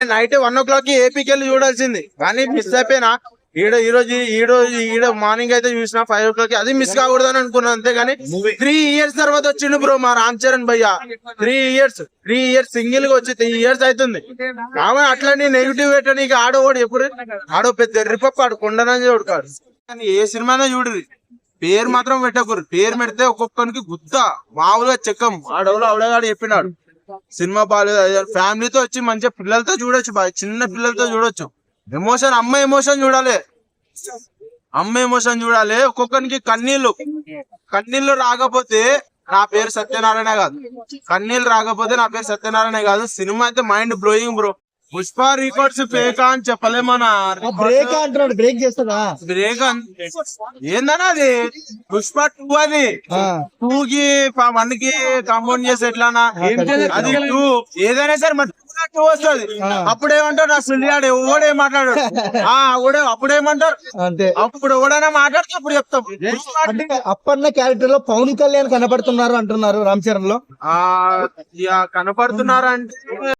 Night one ఓ క్లాక్కి ఏపీకి వెళ్ళి చూడాల్సింది. కానీ మిస్ అయిపోయినా ఈడ ఈ రోజు ఈ రోజు ఈడ మార్నింగ్ అయితే చూసిన ఫైవ్ ఓ క్లాక్ అది మిస్ కాకూడదని అనుకున్నాను అంతేగాని త్రీ ఇయర్స్ తర్వాత వచ్చిండు బ్రో మా రామ్ చరణ్ భయ్య. త్రీ ఇయర్స్ త్రీ ఇయర్స్ సింగిల్గా వచ్చి త్రీ ఇయర్స్ అవుతుంది. ఆమె అట్లని నెగిటివ్ పెట్టడానికి ఆడోడు ఎప్పుడు? ఆడో పెద్ద రిపప్ ఆడు కొండనని చూడకాడు కానీ ఏ సినిమానే చూడరు పేరు మాత్రం పెట్టకూరు పేరు పెడితే ఒక్కొక్కరికి గుద్ద. మామూలుగా చెక్కం. ఆడవులు ఆవిడగాడు చెప్పినాడు. సినిమా బాగాలేదు. ఫ్యామిలీతో వచ్చి మంచిగా పిల్లలతో చూడొచ్చు బాగా చిన్న పిల్లలతో చూడొచ్చు. ఎమోషన్ అమ్మ ఎమోషన్ చూడాలి. అమ్మ ఎమోషన్ చూడాలి. ఒక్కొక్కరికి కన్నీళ్ళు కన్నీళ్ళు రాకపోతే నా పేరు సత్యనారాయణ కాదు. కన్నీళ్ళు రాకపోతే నా పేరు సత్యనారాయణ కాదు. సినిమా అయితే mind blowing bro. Pushpa records ఫేకా అని చెప్పలేమన్నా బ్రేక్ అంటున్నాడు బ్రేక్ చేస్తుందా బ్రేక్ ఏందన్నా అది? పుష్ప టూ అది. టూ కి వన్కి కాంపౌండ్ చేసి ఎట్లానా అది టూ ఏదైనా సరే మరి టూ వస్తుంది. అప్పుడేమంటారు? నా సుల్లియాడు ఎవడే మాట్లాడాడు? ఆ ఓడే అప్పుడేమంటారు? అంతే. అప్పుడు ఎవడైనా మాట్లాడితే అప్పుడు చెప్తాం. అంటే అప్పన్న క్యారెక్టర్లో పవన్ కళ్యాణ్ కనబడుతున్నారు అంటున్నారు రామ్ చరణ్లో ఆ ఇక కనపడుతున్నారంటే